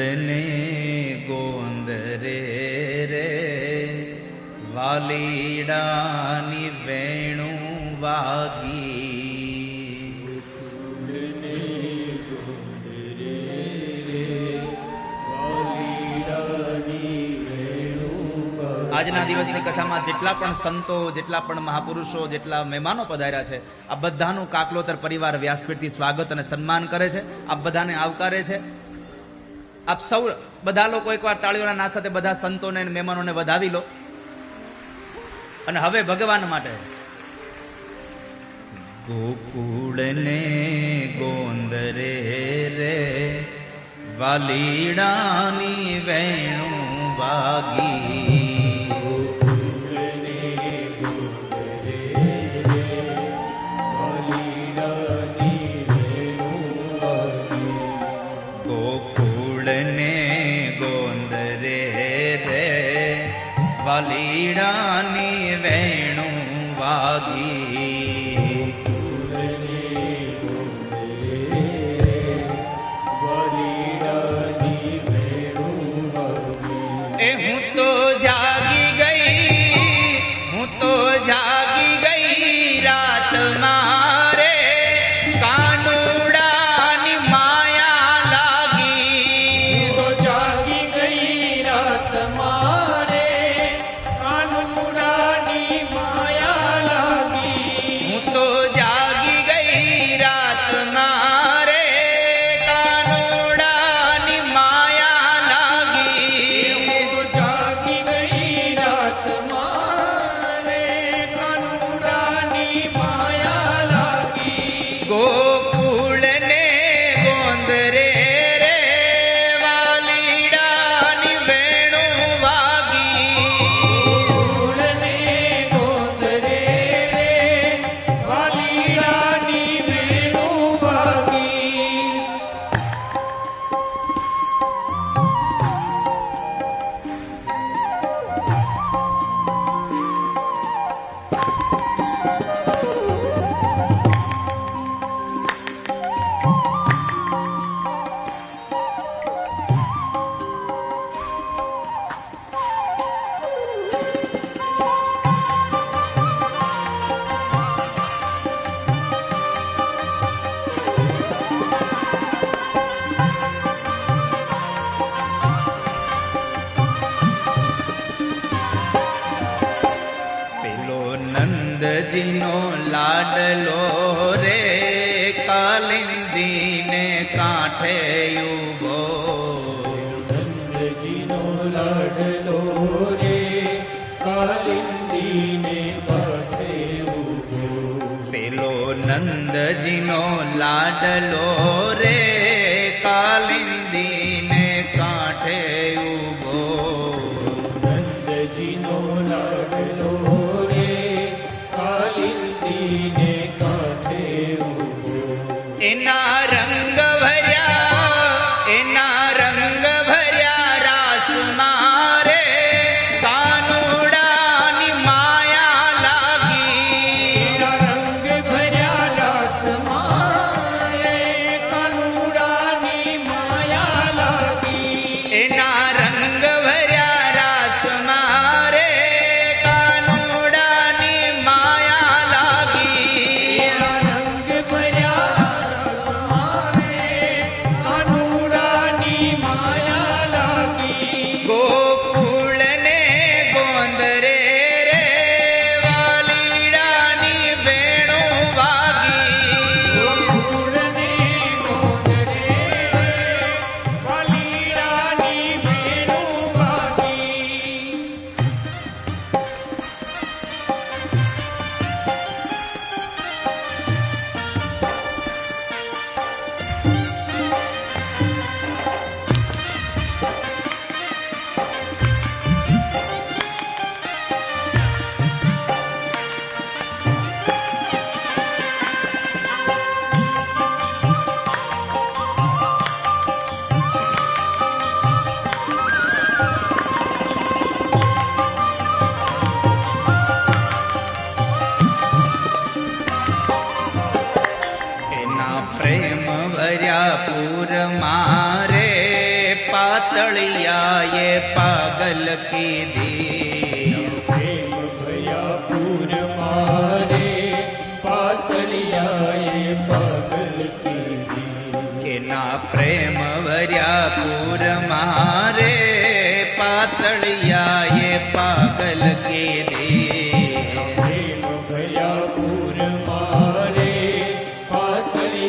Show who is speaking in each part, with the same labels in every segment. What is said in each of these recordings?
Speaker 1: ગોકુળને ગોંદરે રે. વાલીડાની વેણું આજના દિવસની કથામાં જેટલા પણ સંતો, જેટલા પણ મહાપુરુષો, જેટલા મહેમાનો પધાર્યા છે, આ બધાનું કાકલોતર પરિવાર વ્યાસપીઠથી સ્વાગત અને સન્માન કરે છે. આ બધાને આવકારે છે. આપ સૌ બધા લોકો એકવાર તાળીઓના ના સાથે બધા સંતોને મહેમાનોને વધાવી લો. અને હવે ભગવાન માટે. ગોકુળને ગોંદરે રે, વાલીડાની વેણું વાગી ीडानि वेणुवादि નંદજીનો લાડલો રે કાલિંદીને કાંઠે ઊભો
Speaker 2: નંદજીનો લાડલો રે કાલિંદીને કાંઠે ઊભો
Speaker 1: પેલો નંદજીનો લાડલો રે કાલિંદીને કાંઠે
Speaker 2: ઊભો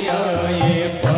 Speaker 1: आए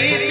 Speaker 1: Yeah.